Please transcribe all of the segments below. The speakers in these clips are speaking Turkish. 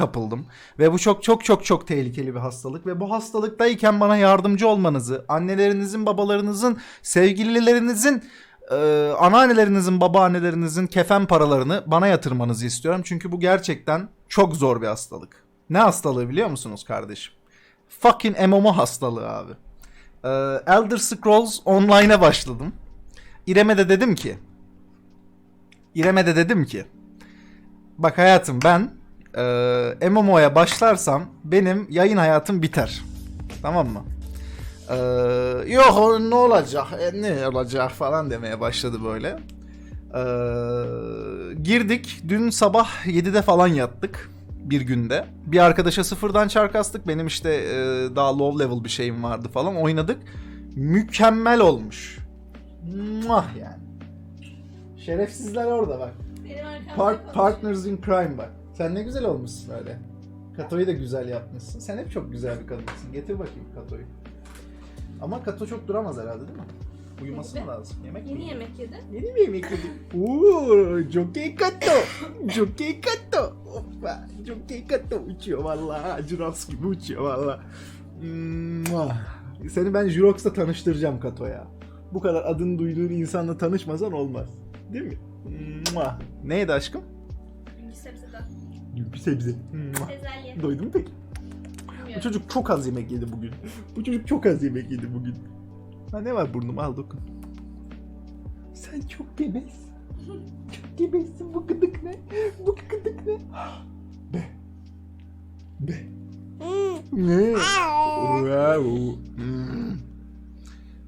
kapıldım. Ve bu çok çok çok çok tehlikeli bir hastalık. Ve bu hastalıktayken bana yardımcı olmanızı, annelerinizin, babalarınızın, sevgililerinizin, e, anneannelerinizin, babaannelerinizin kefen paralarını bana yatırmanızı istiyorum. Çünkü bu gerçekten çok zor bir hastalık. Ne hastalığı biliyor musunuz kardeşim? Fucking MMO hastalığı abi. Ee, Elder Scrolls Online'a başladım. İrem'e de dedim ki İrem'e de dedim ki Bak hayatım ben e, MMO'ya başlarsam benim yayın hayatım biter. Tamam mı? Ee, yok ne olacak e, ne olacak falan demeye başladı böyle. Ee, girdik dün sabah 7'de falan yattık bir günde. Bir arkadaşa sıfırdan çark astık. Benim işte e, daha low level bir şeyim vardı falan oynadık. Mükemmel olmuş. Muah yani. Şerefsizler orada bak. Part, partners in crime bak. Sen ne güzel olmuşsun öyle. Kato'yu da güzel yapmışsın. Sen hep çok güzel bir kadınsın. Getir bakayım Kato'yu. Ama Kato çok duramaz herhalde değil mi? Uyuması mı lazım? Yemek mi Yeni yemek yedi. Yeni mi yemek yedi? Uuu, Jockey Kato. Jockey Kato. Hoppa, Jockey Kato uçuyor vallahi. Jirox gibi uçuyor vallahi. Mua. Seni ben Jirox'la tanıştıracağım Kato'ya. Bu kadar adını duyduğun insanla tanışmasan olmaz. Değil mi? Neydi aşkım? Birinci sebzeden. Bir sebze. Bezelye. Doydun mu peki? Bu çocuk çok az yemek yedi bugün. Bu çocuk çok az yemek yedi bugün. Ha ne var burnuma al dokun. Sen çok gebezsin. Çok gebezsin bu gıdık ne? Bu gıdık ne? Be. Be. Ne? Wow. Hmm.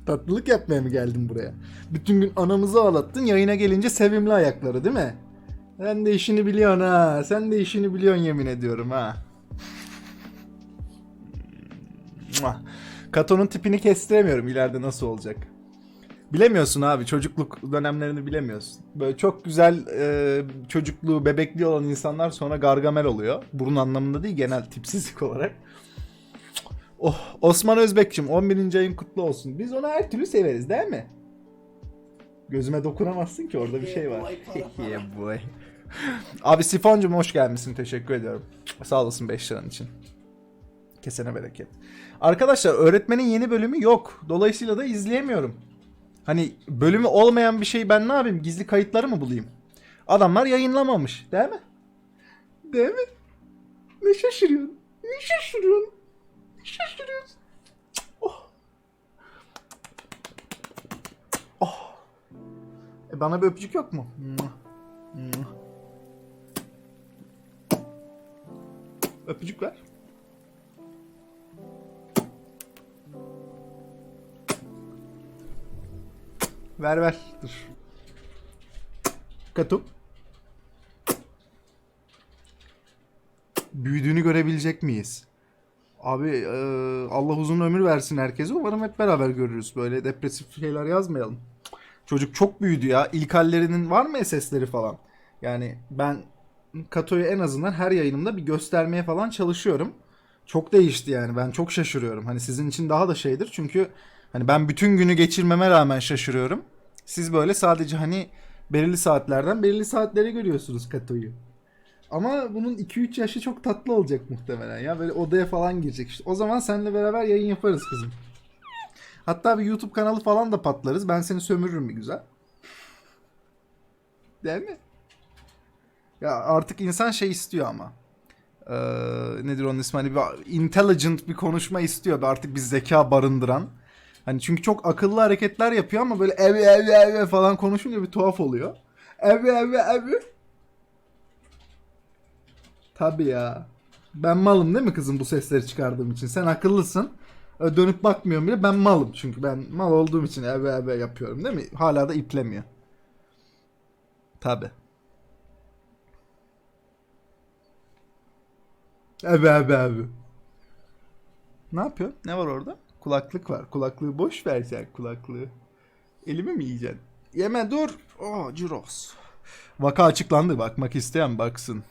Tatlılık yapmaya mı geldin buraya? Bütün gün anamızı ağlattın yayına gelince sevimli ayakları değil mi? Sen de işini biliyorsun ha. Sen de işini biliyorsun yemin ediyorum ha. Kato'nun tipini kestiremiyorum ileride nasıl olacak. Bilemiyorsun abi çocukluk dönemlerini bilemiyorsun. Böyle çok güzel e, çocukluğu, bebekliği olan insanlar sonra gargamel oluyor. Burun anlamında değil genel tipsizlik olarak. Oh, Osman Özbekçim 11. ayın kutlu olsun. Biz onu her türlü severiz değil mi? Gözüme dokunamazsın ki orada bir şey var. yeah boy. Abi Sifoncum hoş gelmişsin teşekkür ediyorum. Sağ olasın 5 liran için. Kesene bereket. Arkadaşlar öğretmenin yeni bölümü yok. Dolayısıyla da izleyemiyorum. Hani bölümü olmayan bir şeyi ben ne yapayım? Gizli kayıtları mı bulayım? Adamlar yayınlamamış. Değil mi? Değil mi? Ne şaşırıyorsun? Ne şaşırıyorsun? Ne şaşırıyorsun? Oh. Oh. E bana bir öpücük yok mu? Öpücük ver. Ver ver. Dur. Katu. Büyüdüğünü görebilecek miyiz? Abi e, Allah uzun ömür versin herkese. Umarım hep beraber görürüz. Böyle depresif şeyler yazmayalım. Çocuk çok büyüdü ya. İlk hallerinin var mı SS'leri falan? Yani ben Kato'yu en azından her yayınımda bir göstermeye falan çalışıyorum. Çok değişti yani. Ben çok şaşırıyorum. Hani sizin için daha da şeydir. Çünkü hani ben bütün günü geçirmeme rağmen şaşırıyorum. Siz böyle sadece hani belirli saatlerden belirli saatlere görüyorsunuz Kato'yu. Ama bunun 2-3 yaşı çok tatlı olacak muhtemelen ya. Böyle odaya falan girecek işte. O zaman seninle beraber yayın yaparız kızım. Hatta bir YouTube kanalı falan da patlarız. Ben seni sömürürüm bir güzel. Değil mi? Ya artık insan şey istiyor ama. Ee, nedir onun ismi? Hani bir intelligent bir konuşma istiyor. Artık bir zeka barındıran. Hani çünkü çok akıllı hareketler yapıyor ama böyle ev ev ev falan konuşunca bir tuhaf oluyor. Ev ev ev. Tabii ya. Ben malım değil mi kızım bu sesleri çıkardığım için? Sen akıllısın. Dönüp bakmıyorum bile ben malım çünkü ben mal olduğum için ev ev yapıyorum değil mi? Hala da iplemiyor. Tabii. Abi abi abi. Ne yapıyor? Ne var orada? Kulaklık var. Kulaklığı boş ver sen kulaklığı. Elimi mi yiyeceksin? Yeme dur. Oh Ciros. Vaka açıklandı. Bakmak isteyen baksın.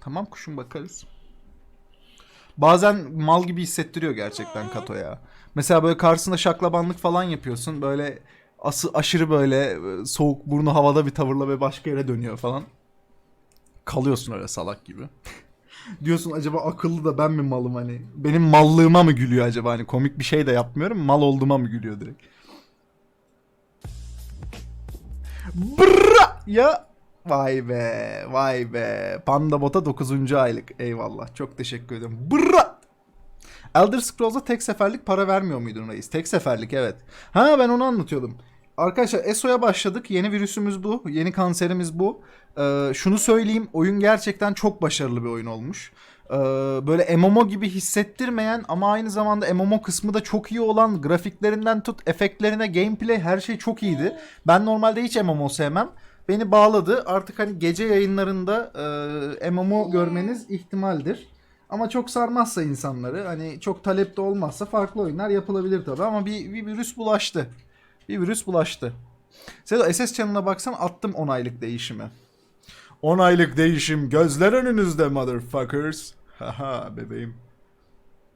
Tamam kuşum bakarız. Bazen mal gibi hissettiriyor gerçekten Kato ya. Mesela böyle karşısında şaklabanlık falan yapıyorsun. Böyle ası, aşırı böyle e, soğuk burnu havada bir tavırla ve başka yere dönüyor falan. Kalıyorsun öyle salak gibi. Diyorsun acaba akıllı da ben mi malım hani? Benim mallığıma mı gülüyor acaba hani komik bir şey de yapmıyorum mal olduğuma mı gülüyor direkt? Brrra! Ya vay be vay be Panda Bot'a 9. aylık eyvallah çok teşekkür ederim. Brrra! Elder Scrolls'a tek seferlik para vermiyor muydun reis? Tek seferlik evet. Ha ben onu anlatıyordum. Arkadaşlar ESO'ya başladık. Yeni virüsümüz bu. Yeni kanserimiz bu. Ee, şunu söyleyeyim. Oyun gerçekten çok başarılı bir oyun olmuş. Ee, böyle MMO gibi hissettirmeyen ama aynı zamanda MMO kısmı da çok iyi olan grafiklerinden tut efektlerine gameplay her şey çok iyiydi. Ben normalde hiç MMO sevmem. Beni bağladı. Artık hani gece yayınlarında e, MMO görmeniz ihtimaldir. Ama çok sarmazsa insanları hani çok talepte olmazsa farklı oyunlar yapılabilir tabii ama bir, bir virüs bulaştı. Bir virüs bulaştı. Sedo SS Channel'a baksan attım 10 aylık değişimi. 10 aylık değişim gözler önünüzde motherfuckers. Haha bebeğim.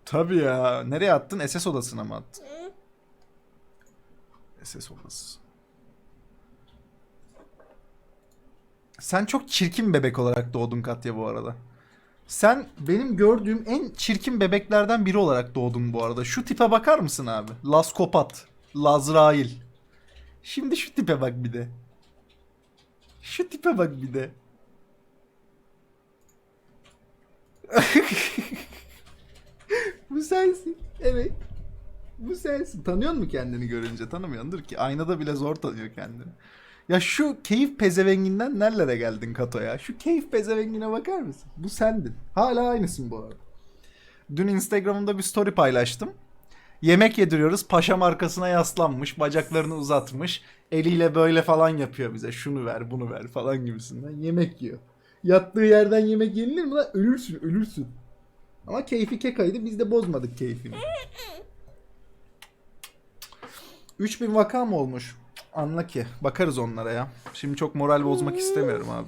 Tabii ya. Nereye attın? SS odasına mı attın? SS odası. Sen çok çirkin bebek olarak doğdun Katya bu arada. Sen benim gördüğüm en çirkin bebeklerden biri olarak doğdun bu arada. Şu tipe bakar mısın abi? Laskopat. Lazrail. Şimdi şu tipe bak bir de. Şu tipe bak bir de. Bu sensin. Evet. Bu sensin. Tanıyor musun kendini görünce? Tanımıyordur ki. Aynada bile zor tanıyor kendini. Ya şu keyif pezevenginden nerelere geldin Kato ya? Şu keyif pezevengine bakar mısın? Bu sendin. Hala aynısın bu arada. Dün Instagram'da bir story paylaştım. Yemek yediriyoruz. Paşam arkasına yaslanmış. Bacaklarını uzatmış. Eliyle böyle falan yapıyor bize. Şunu ver bunu ver falan gibisinden. Yemek yiyor. Yattığı yerden yemek yenilir mi lan? Ölürsün ölürsün. Ama keyfi kekaydı. Biz de bozmadık keyfini. 3000 vaka mı olmuş? Anla ki. Bakarız onlara ya. Şimdi çok moral bozmak istemiyorum abi.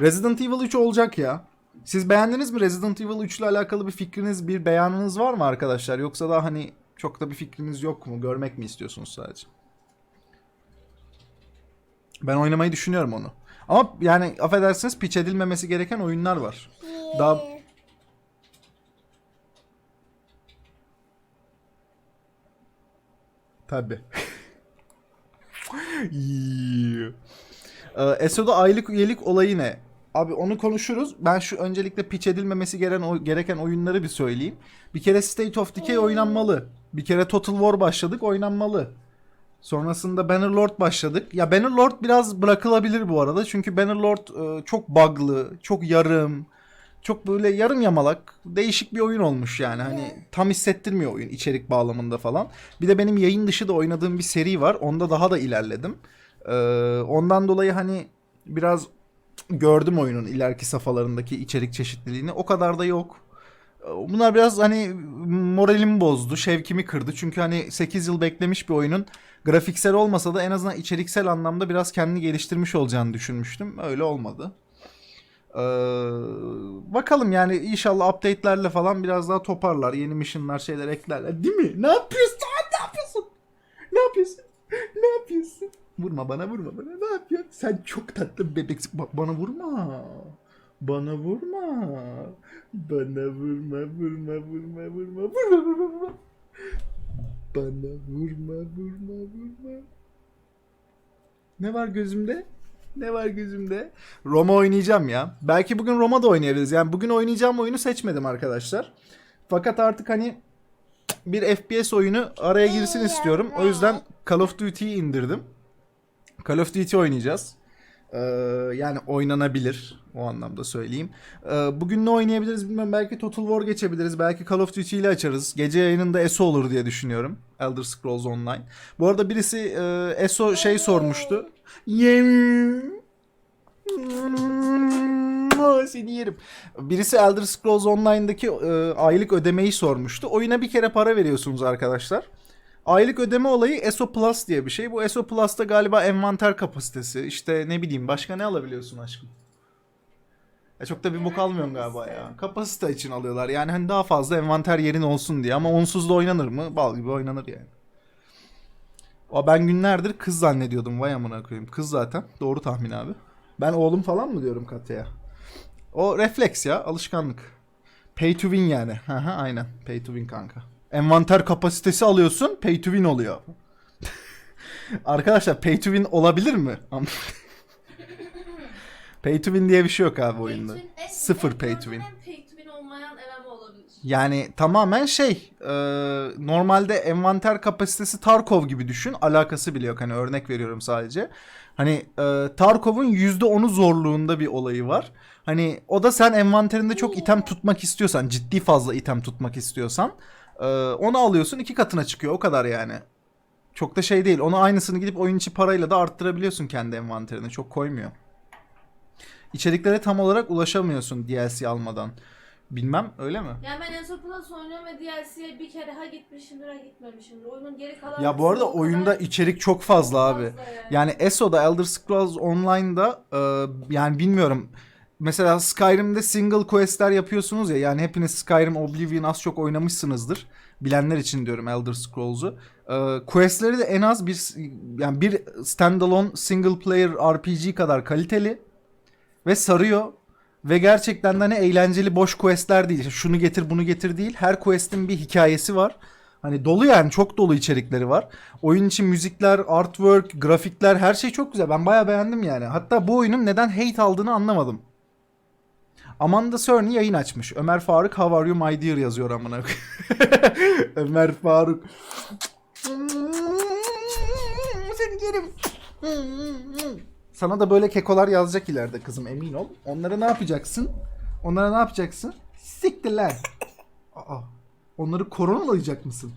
Resident Evil 3 olacak ya. Siz beğendiniz mi Resident Evil 3 ile alakalı bir fikriniz, bir beyanınız var mı arkadaşlar? Yoksa da hani çok da bir fikriniz yok mu? Görmek mi istiyorsunuz sadece? Ben oynamayı düşünüyorum onu. Ama yani affedersiniz piç edilmemesi gereken oyunlar var. Daha Tabi. ee, ESO'da aylık üyelik olayı ne? Abi onu konuşuruz. Ben şu öncelikle pitch edilmemesi gereken, o- gereken oyunları bir söyleyeyim. Bir kere State of Decay oynanmalı. Bir kere Total War başladık oynanmalı. Sonrasında Bannerlord başladık. Ya Bannerlord biraz bırakılabilir bu arada. Çünkü Bannerlord e, çok bug'lı, çok yarım, çok böyle yarım yamalak, değişik bir oyun olmuş yani. Hani tam hissettirmiyor oyun içerik bağlamında falan. Bir de benim yayın dışı da oynadığım bir seri var. Onda daha da ilerledim. Ee, ondan dolayı hani biraz gördüm oyunun ileriki safhalarındaki içerik çeşitliliğini. O kadar da yok. Bunlar biraz hani moralimi bozdu, şevkimi kırdı. Çünkü hani 8 yıl beklemiş bir oyunun grafiksel olmasa da en azından içeriksel anlamda biraz kendini geliştirmiş olacağını düşünmüştüm. Öyle olmadı. Ee, bakalım yani inşallah update'lerle falan biraz daha toparlar. Yeni mission'lar şeyler eklerler. Değil mi? Ne yapıyorsun? Ne yapıyorsun? Ne yapıyorsun? Ne yapıyorsun? Vurma bana vurma bana. Ne yapıyorsun? Sen çok tatlı bir bebeksin. Bak bana vurma. Bana vurma. Bana vurma vurma vurma vurma vurma vurma vurma. Bana vurma vurma vurma. Ne var gözümde? Ne var gözümde? Roma oynayacağım ya. Belki bugün Roma da oynayabiliriz. Yani bugün oynayacağım oyunu seçmedim arkadaşlar. Fakat artık hani bir FPS oyunu araya girsin istiyorum. O yüzden Call of Duty'yi indirdim. Call of Duty oynayacağız. Ee, yani oynanabilir o anlamda söyleyeyim. Ee, bugün ne oynayabiliriz bilmiyorum. Belki Total War geçebiliriz. Belki Call of Duty ile açarız. Gece yayınında ESO olur diye düşünüyorum. Elder Scrolls Online. Bu arada birisi e, ESO şey sormuştu. Yem. Seni yerim. Birisi Elder Scrolls Online'daki e, aylık ödemeyi sormuştu. Oyuna bir kere para veriyorsunuz arkadaşlar. Aylık ödeme olayı ESO Plus diye bir şey. Bu ESO Plus'ta galiba envanter kapasitesi. işte ne bileyim başka ne alabiliyorsun aşkım? Ya çok da bir bok almıyorum galiba ya. Kapasite için alıyorlar. Yani hani daha fazla envanter yerin olsun diye. Ama onsuz da oynanır mı? Bal gibi oynanır yani. O ben günlerdir kız zannediyordum. Vay amına koyayım. Kız zaten. Doğru tahmin abi. Ben oğlum falan mı diyorum Katya'ya? O refleks ya. Alışkanlık. Pay to win yani. Aha, aynen. Pay to win kanka. Envanter kapasitesi alıyorsun, pay to win oluyor. Arkadaşlar pay to win olabilir mi? pay to win diye bir şey yok abi oyunda. Pay win Sıfır pay to win. En pay to win olmayan eleme olabilir. Yani tamamen şey e, normalde envanter kapasitesi Tarkov gibi düşün alakası bile yok hani örnek veriyorum sadece. Hani e, Tarkov'un %10'u zorluğunda bir olayı var. Hani o da sen envanterinde çok item tutmak istiyorsan ciddi fazla item tutmak istiyorsan e, onu alıyorsun iki katına çıkıyor o kadar yani. Çok da şey değil onu aynısını gidip oyun içi parayla da arttırabiliyorsun kendi envanterine çok koymuyor. İçeriklere tam olarak ulaşamıyorsun DLC almadan. Bilmem öyle mi? Yani ben Enso Plus oynuyorum ve DLC'ye bir kere ha gitmişimdir ha gitmemişimdir. Oyunun geri kalan Ya bu arada oyunda kadar içerik çok fazla abi. fazla yani. Yani ESO'da Elder Scrolls Online'da e, yani bilmiyorum. Mesela Skyrim'de single quest'ler yapıyorsunuz ya yani hepiniz Skyrim Oblivion az çok oynamışsınızdır. Bilenler için diyorum Elder Scrolls'u. E, quest'leri de en az bir yani bir standalone single player RPG kadar kaliteli ve sarıyor. Ve gerçekten de hani eğlenceli boş quest'ler değil. İşte şunu getir bunu getir değil. Her quest'in bir hikayesi var. Hani dolu yani çok dolu içerikleri var. Oyun için müzikler, artwork, grafikler her şey çok güzel. Ben bayağı beğendim yani. Hatta bu oyunun neden hate aldığını anlamadım. Amanda Cerny yayın açmış. Ömer Faruk how are you my dear yazıyor amına. Ömer Faruk. Seni yerim. Sana da böyle kekolar yazacak ileride kızım emin ol. Onlara ne yapacaksın? Onlara ne yapacaksın? Siktirler. Aa, onları koronalayacak mısın?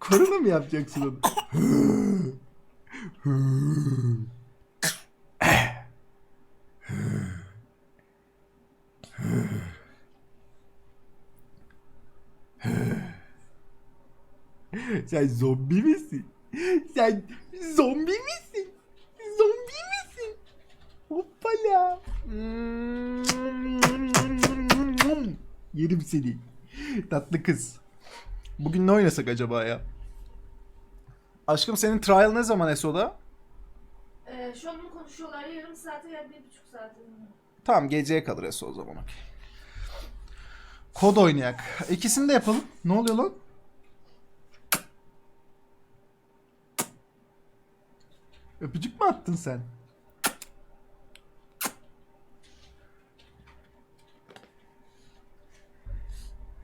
Korona mı yapacaksın onu? Sen zombi misin? Sen zombi misin? Zombi misin? Hoppala. Yerim seni. Tatlı kız. Bugün ne oynasak acaba ya? Aşkım senin trial ne zaman Eso'da? Ee, şu an bunu konuşuyorlar. Yarım saate ya bir buçuk saate. Tamam geceye kalır Eso o zaman. Kod oynayak. İkisini de yapalım. Ne oluyor lan? Öpücük mü attın sen?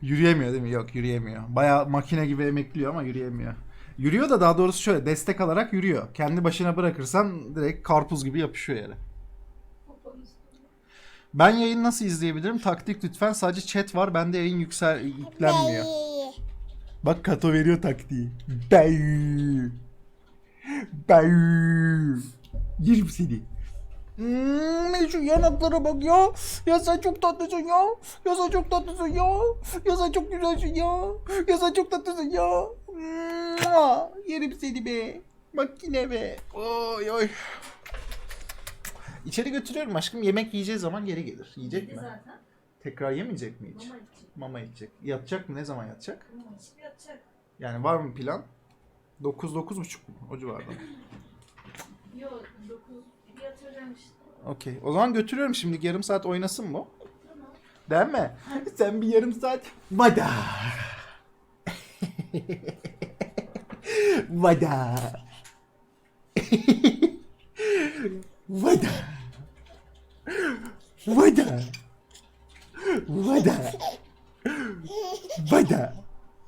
Yürüyemiyor değil mi? Yok yürüyemiyor. Baya makine gibi emekliyor ama yürüyemiyor. Yürüyor da daha doğrusu şöyle destek alarak yürüyor. Kendi başına bırakırsan direkt karpuz gibi yapışıyor yere. Ben yayın nasıl izleyebilirim? Taktik lütfen. Sadece chat var. Bende yayın yüksel yüklenmiyor. Bak Kato veriyor taktiği. Bey. Bey. Yerim seni. Hmm, şu yanaklara bak ya. Ya sen çok tatlısın ya. Ya sen çok tatlısın ya. Ya sen çok güzelsin ya. Ya sen çok tatlısın ya. Mua, Yerim seni be. Bak yine be. Oy oy. İçeri götürüyorum aşkım. Yemek yiyeceği zaman geri gelir. Yiyecek Yedi mi? zaten. Tekrar yemeyecek mi hiç? Mama içecek. Mama yiyecek. Yatacak mı? Ne zaman yatacak? Mama içip yatacak. Yani var mı plan? 9 9.30 mu? O civarda. Yok dokuz gibi yatıracağım işte. Okey. O zaman götürüyorum şimdi. Yarım saat oynasın. Tamam. Değil mi? Sen bir yarım saat vada. vada. vada. Vada. Vada. Vada.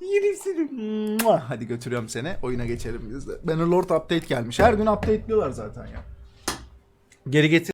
Yerim seni. Hadi götürüyorum seni. Oyuna geçelim biz de. Bannerlord update gelmiş. Her gün update'liyorlar zaten ya. Geri getir.